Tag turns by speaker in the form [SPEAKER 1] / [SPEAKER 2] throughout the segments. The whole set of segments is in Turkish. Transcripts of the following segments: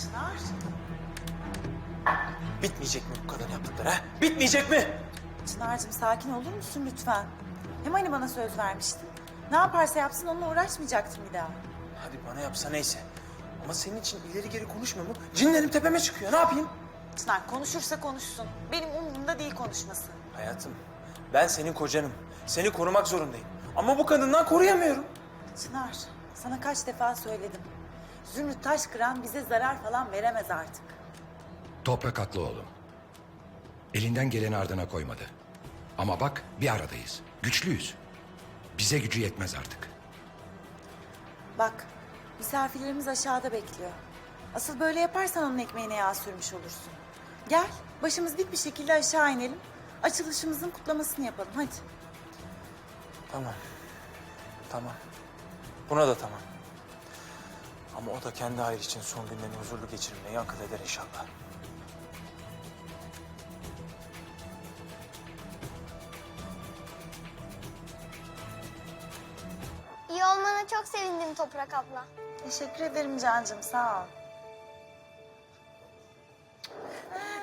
[SPEAKER 1] Çınar.
[SPEAKER 2] Bitmeyecek mi bu kadın yaptıkları ha? Bitmeyecek mi?
[SPEAKER 1] Çınar'cığım sakin olur musun lütfen? Hem hani bana söz vermiştin. Ne yaparsa yapsın onunla uğraşmayacaktım bir daha.
[SPEAKER 2] Hadi bana yapsa neyse. Ama senin için ileri geri konuşmuyor mu? Cinlerim tepeme çıkıyor. Ne yapayım?
[SPEAKER 1] Çınar konuşursa konuşsun. Benim umurumda değil konuşması.
[SPEAKER 2] Hayatım, ben senin kocanım. Seni korumak zorundayım. Ama bu kadından koruyamıyorum.
[SPEAKER 1] Çınar sana kaç defa söyledim. Zümrüt taş kıran bize zarar falan veremez artık.
[SPEAKER 3] Toprak haklı oğlum. Elinden geleni ardına koymadı. Ama bak bir aradayız. Güçlüyüz. Bize gücü yetmez artık.
[SPEAKER 1] Bak misafirlerimiz aşağıda bekliyor. Asıl böyle yaparsan onun ekmeğine yağ sürmüş olursun. Gel başımız dik bir şekilde aşağı inelim. Açılışımızın kutlamasını yapalım hadi.
[SPEAKER 2] Tamam. Tamam. Buna da tamam. Ama o da kendi hayır için son günlerini huzurlu geçirmeyi akıl eder inşallah.
[SPEAKER 4] İyi olmana çok sevindim Toprak abla.
[SPEAKER 1] Teşekkür ederim Cancığım sağ ol.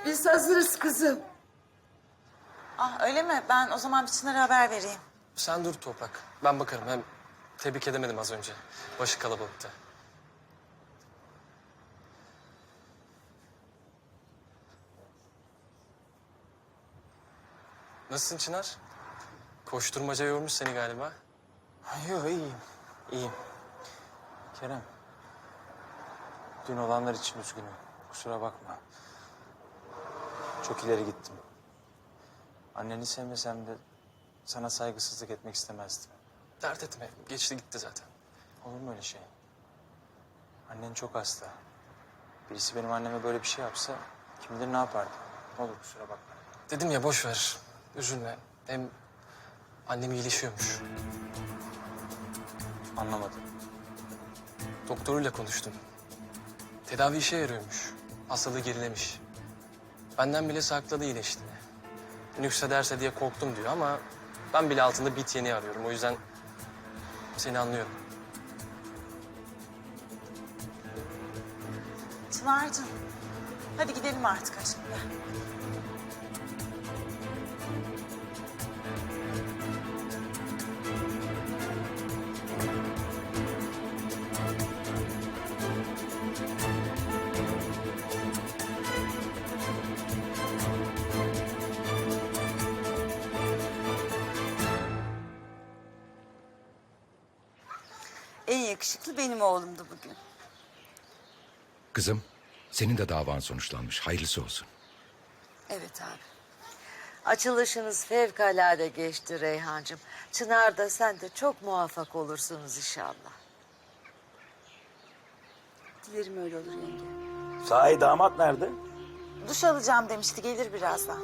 [SPEAKER 5] Biz hazırız kızım.
[SPEAKER 1] Ah öyle mi? Ben o zaman bir Çınar'a haber vereyim.
[SPEAKER 6] Sen dur Toprak. Ben bakarım. Hem tebrik edemedim az önce. Başı kalabalıktı. Nasılsın Çınar? Koşturmaca yormuş seni galiba.
[SPEAKER 2] Yok iyiyim. İyiyim. Kerem. Dün olanlar için üzgünüm. Kusura bakma. Çok ileri gittim. Anneni sevmesem de sana saygısızlık etmek istemezdim.
[SPEAKER 6] Dert etme. Geçti gitti zaten.
[SPEAKER 2] Olur mu öyle şey? Annen çok hasta. Birisi benim anneme böyle bir şey yapsa kim bilir ne yapardı. Ne olur kusura bakma.
[SPEAKER 6] Dedim ya boş ver. Üzülme. Hem annem iyileşiyormuş.
[SPEAKER 2] Anlamadım.
[SPEAKER 6] Doktoruyla konuştum. Tedavi işe yarıyormuş. Hastalığı gerilemiş. Benden bile sakladı iyileştiğini. Nüksederse diye korktum diyor ama ben bile altında bit yeni arıyorum. O yüzden seni anlıyorum.
[SPEAKER 1] Çınar'cığım hadi gidelim artık aşkım.
[SPEAKER 5] Yakışıklı benim oğlumdu bugün.
[SPEAKER 3] Kızım, senin de davan sonuçlanmış. Hayırlısı olsun.
[SPEAKER 5] Evet abi. Açılışınız fevkalade geçti Reyhancığım. Çınar da sen de çok muvaffak olursunuz inşallah. Dilerim öyle olur yenge.
[SPEAKER 7] Sahi damat nerede?
[SPEAKER 1] Duş alacağım demişti gelir birazdan.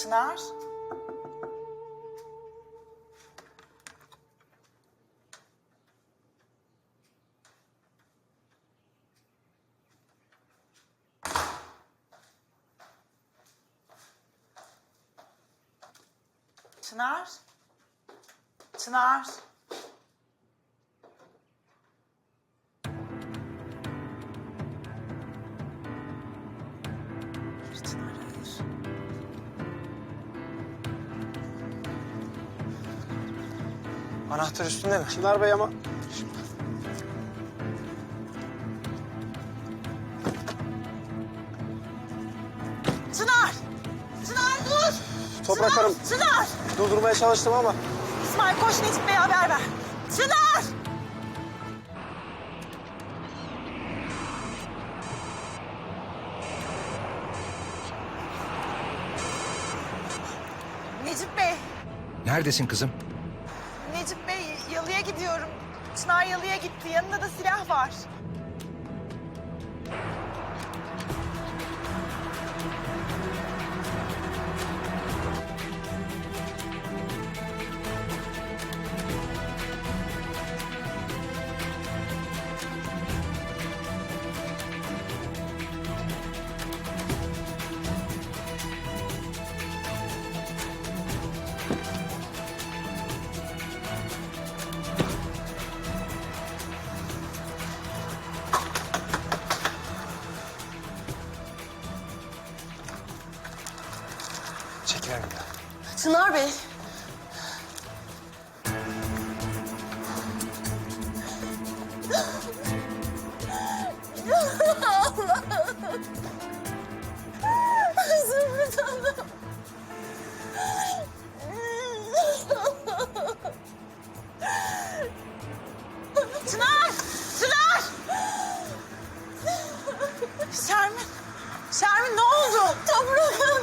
[SPEAKER 1] Çınar.
[SPEAKER 2] Anahtar üstünde mi?
[SPEAKER 7] Çınar Bey ama
[SPEAKER 1] Çınar! Çınar dur!
[SPEAKER 7] Toprak! Hanım.
[SPEAKER 1] Çınar!
[SPEAKER 7] durdurmaya çalıştım ama
[SPEAKER 1] İsmail koş Necip Bey'e haber ver. Çınar! Necip Bey,
[SPEAKER 3] Neredesin kızım?
[SPEAKER 1] Necip Bey yalıya gidiyorum. Çınar yalıya gitti. Yanında da silah var.
[SPEAKER 2] Gel.
[SPEAKER 1] Çınar Bey. Zümrüt Hanım. Çınar! Şermin! Şermin ne oldu? Toprak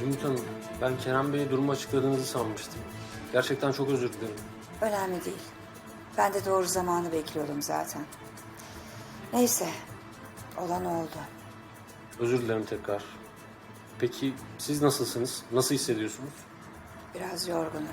[SPEAKER 8] Zümrüt Hanım, ben Kerem Bey'e durumu açıkladığınızı sanmıştım. Gerçekten çok özür dilerim.
[SPEAKER 9] Önemli değil. Ben de doğru zamanı bekliyordum zaten. Neyse, olan oldu.
[SPEAKER 8] Özür dilerim tekrar. Peki siz nasılsınız? Nasıl hissediyorsunuz?
[SPEAKER 9] Biraz yorgunum.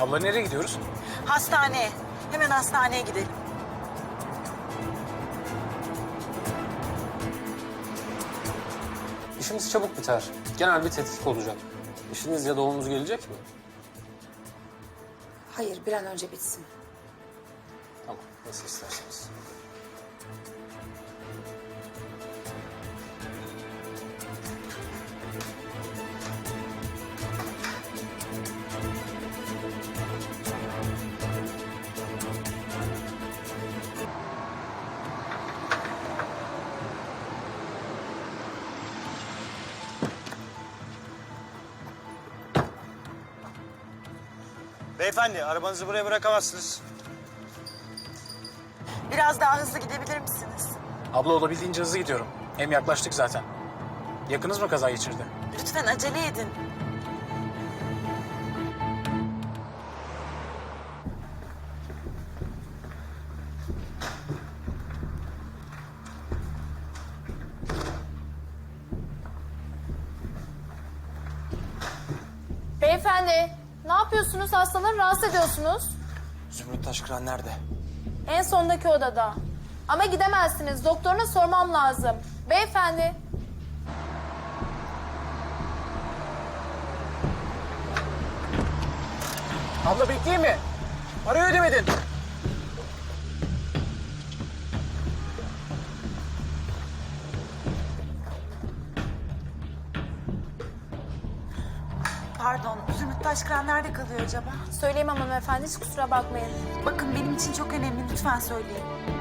[SPEAKER 2] Abla nereye gidiyoruz?
[SPEAKER 1] Hastaneye. Hemen hastaneye gidelim.
[SPEAKER 8] İşimiz çabuk biter. Genel bir tetkik olacak. İşiniz ya da oğlunuz gelecek mi?
[SPEAKER 9] Hayır, bir an önce bitsin.
[SPEAKER 8] Tamam, nasıl isterseniz.
[SPEAKER 7] Beyefendi arabanızı buraya bırakamazsınız.
[SPEAKER 1] Biraz daha hızlı gidebilir misiniz?
[SPEAKER 10] Abla olabildiğince hızlı gidiyorum. Hem yaklaştık zaten. Yakınız mı kaza geçirdi?
[SPEAKER 1] Lütfen acele edin.
[SPEAKER 11] Hastaları rahatsız ediyorsunuz.
[SPEAKER 2] Zümrüt Taşkıran nerede?
[SPEAKER 11] En sondaki odada. Ama gidemezsiniz. Doktoruna sormam lazım. Beyefendi.
[SPEAKER 10] Abla bekleyeyim mi? Parayı ödemedin.
[SPEAKER 1] Zümrüt Taşkıran nerede kalıyor acaba?
[SPEAKER 11] Söyleyemem hanımefendi. Hiç kusura bakmayın.
[SPEAKER 1] Bakın benim için çok önemli. Lütfen söyleyin.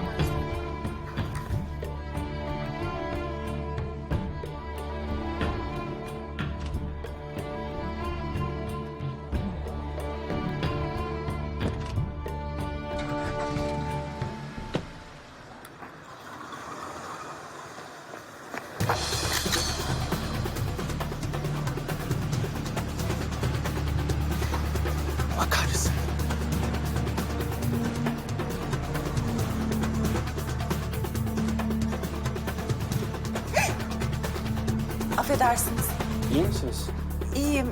[SPEAKER 1] Affedersiniz.
[SPEAKER 8] İyi misiniz?
[SPEAKER 1] İyiyim.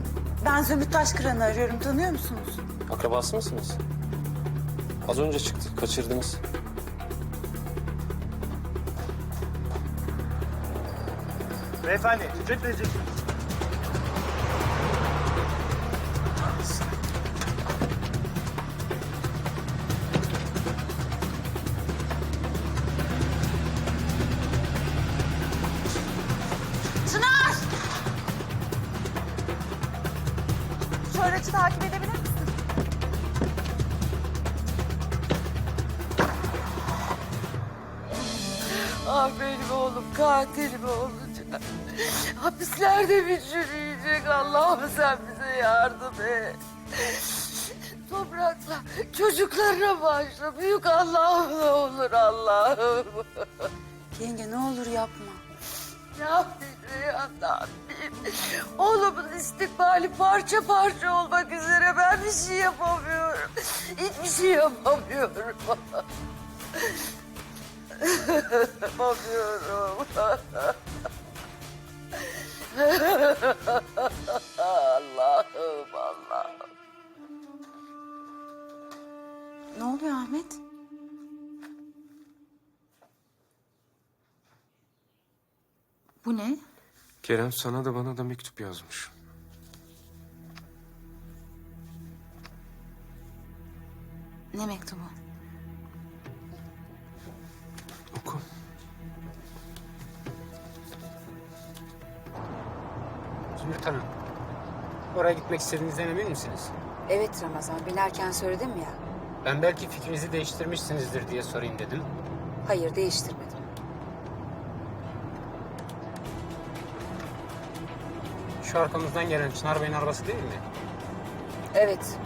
[SPEAKER 1] Ben Zümrüt Taşkıran'ı arıyorum. Tanıyor musunuz?
[SPEAKER 8] Akrabası mısınız? Az önce çıktı, kaçırdınız.
[SPEAKER 7] Beyefendi ücret vereceksiniz.
[SPEAKER 5] Katil mi olacak? Hapislerde mi çürüyecek Allah'ım sen bize yardım et. Toprakla çocuklarına başla. Büyük Allah'ım ne olur Allah'ım.
[SPEAKER 9] Yenge ne olur yapma.
[SPEAKER 5] Ne yapayım Reyhan ne yapayım? Oğlumun istikbali parça parça olmak üzere ben bir şey yapamıyorum. Hiçbir şey yapamıyorum. Yapamıyorum. Allah'ım Allah'ım.
[SPEAKER 1] Ne oluyor Ahmet? Bu ne?
[SPEAKER 2] Kerem sana da bana da mektup yazmış.
[SPEAKER 1] Ne mektubu?
[SPEAKER 2] Oku.
[SPEAKER 10] Zümrüt Hanım. Oraya gitmek istediğinizden emin misiniz?
[SPEAKER 9] Evet Ramazan, binerken söyledim ya.
[SPEAKER 10] Ben belki fikrinizi değiştirmişsinizdir diye sorayım dedim.
[SPEAKER 9] Hayır, değiştirmedim.
[SPEAKER 10] Şu arkamızdan gelen Çınar Bey'in arabası değil mi?
[SPEAKER 9] Evet.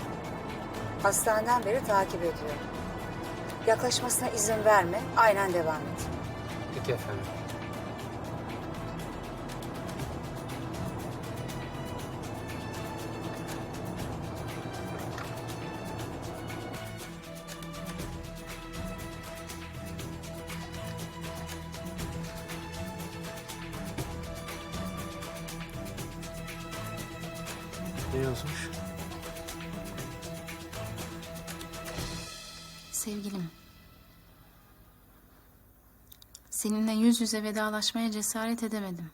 [SPEAKER 9] Hastaneden beri takip ediyorum. Yaklaşmasına izin verme, aynen devam et.
[SPEAKER 10] Peki efendim.
[SPEAKER 2] Ne yazmış?
[SPEAKER 11] Sevgilim. Seninle yüz yüze vedalaşmaya cesaret edemedim.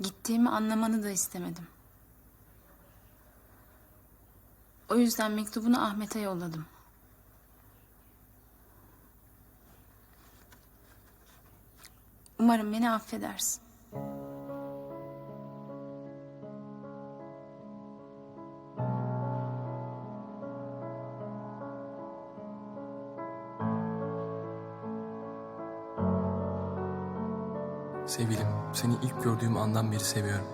[SPEAKER 11] Gittiğimi anlamanı da istemedim. O yüzden mektubunu Ahmet'e yolladım. Umarım beni affedersin.
[SPEAKER 6] Sevgilim, seni ilk gördüğüm andan beri seviyorum.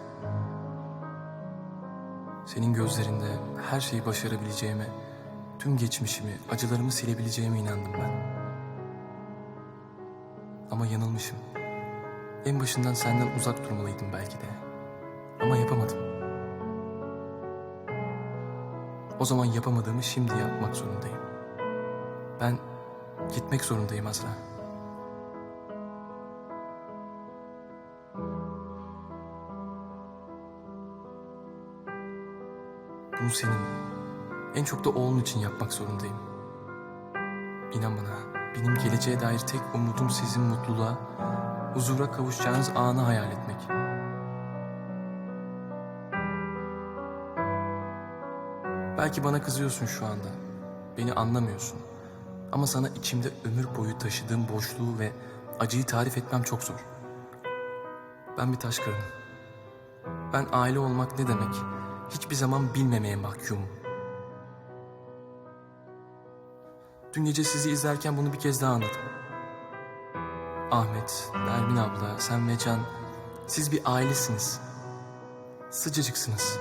[SPEAKER 6] Senin gözlerinde her şeyi başarabileceğime, tüm geçmişimi, acılarımı silebileceğime inandım ben. Ama yanılmışım. En başından senden uzak durmalıydım belki de. Ama yapamadım. O zaman yapamadığımı şimdi yapmak zorundayım. Ben gitmek zorundayım Azra. Bunu senin, en çok da oğlun için yapmak zorundayım. İnan bana, benim geleceğe dair tek umudum sizin mutluluğa, huzura kavuşacağınız anı hayal etmek. Belki bana kızıyorsun şu anda. Beni anlamıyorsun. Ama sana içimde ömür boyu taşıdığım boşluğu ve acıyı tarif etmem çok zor. Ben bir taş kırdım. Ben aile olmak ne demek? Hiçbir zaman bilmemeye mahkumum. Dün gece sizi izlerken bunu bir kez daha anladım. Ahmet, Nermin abla, sen ve Can, siz bir ailesiniz. Sıcacıksınız.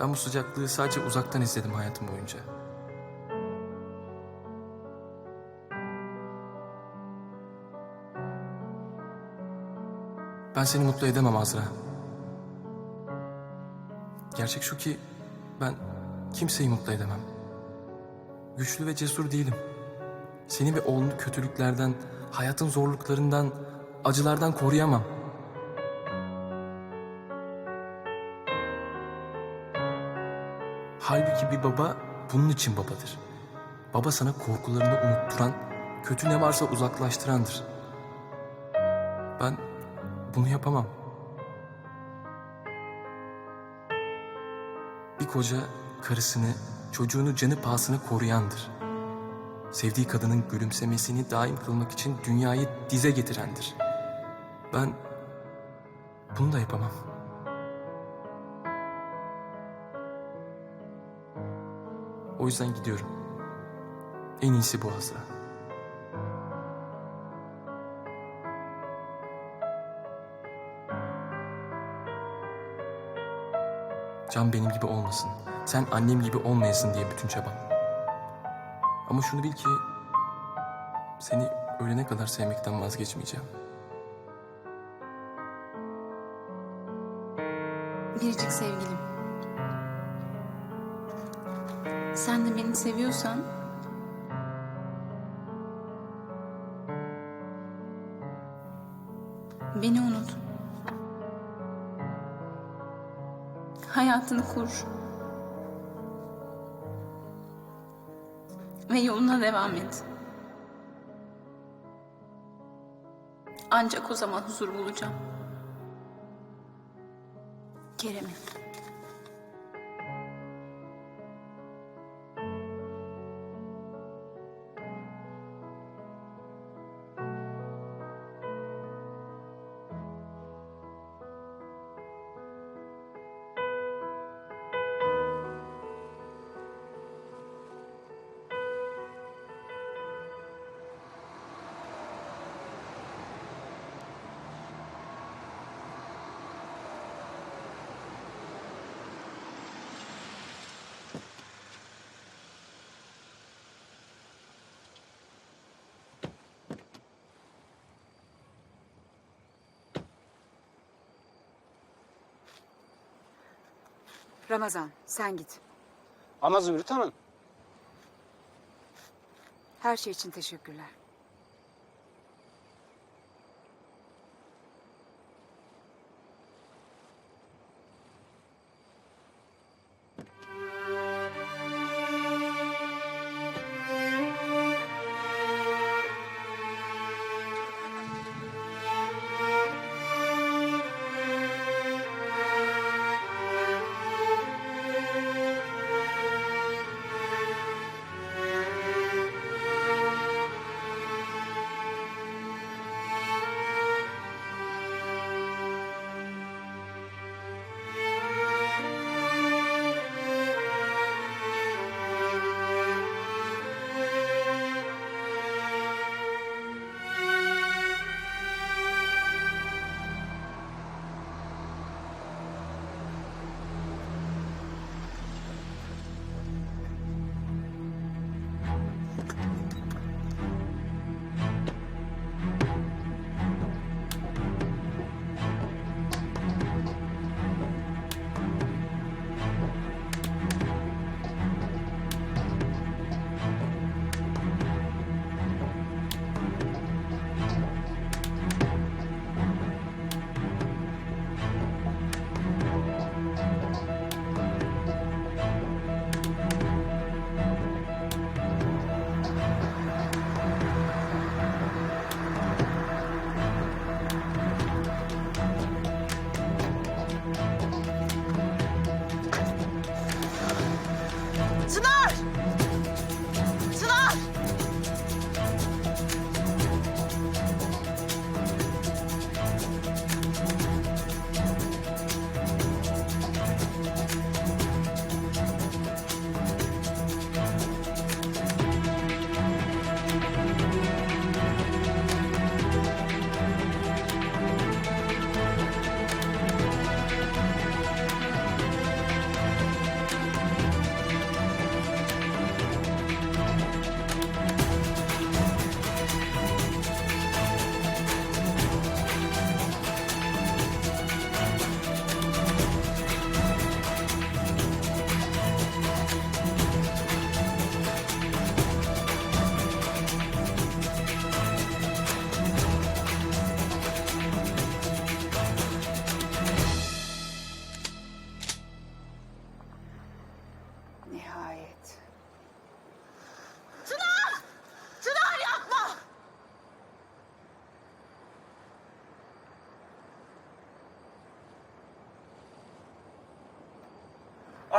[SPEAKER 6] Ben bu sıcaklığı sadece uzaktan izledim hayatım boyunca. Ben seni mutlu edemem Azra. Gerçek şu ki ben kimseyi mutlu edemem. Güçlü ve cesur değilim. Seni ve oğlunu kötülüklerden, hayatın zorluklarından, acılardan koruyamam. Halbuki bir baba bunun için babadır. Baba sana korkularını unutturan, kötü ne varsa uzaklaştırandır. Ben bunu yapamam. Koca karısını, çocuğunu canı pahasına koruyandır. Sevdiği kadının gülümsemesini daim kılmak için dünyayı dize getirendir. Ben bunu da yapamam. O yüzden gidiyorum. En iyisi bu Azra. Can benim gibi olmasın. Sen annem gibi olmayasın diye bütün çabam. Ama şunu bil ki seni ölene kadar sevmekten vazgeçmeyeceğim.
[SPEAKER 11] Biricik sevgilim. Sen de beni seviyorsan beni unut. Hayatını kur. Ve yoluna devam et. Ancak o zaman huzur bulacağım. Kerem'im.
[SPEAKER 9] Ramazan sen git.
[SPEAKER 10] Ama Zümrüt Hanım.
[SPEAKER 9] Her şey için teşekkürler.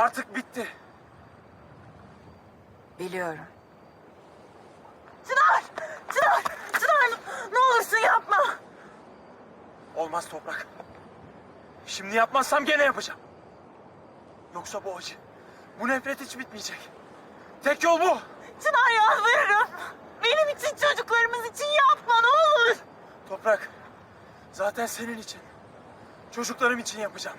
[SPEAKER 2] Artık bitti.
[SPEAKER 9] Biliyorum.
[SPEAKER 1] Çınar! Çınar! Çınar! Ne olursun yapma!
[SPEAKER 2] Olmaz toprak. Şimdi yapmazsam gene yapacağım. Yoksa bu acı, bu nefret hiç bitmeyecek. Tek yol bu.
[SPEAKER 1] Çınar yalvarırım. Benim için çocuklarımız için yapma ne olur.
[SPEAKER 2] Toprak, zaten senin için, çocuklarım için yapacağım.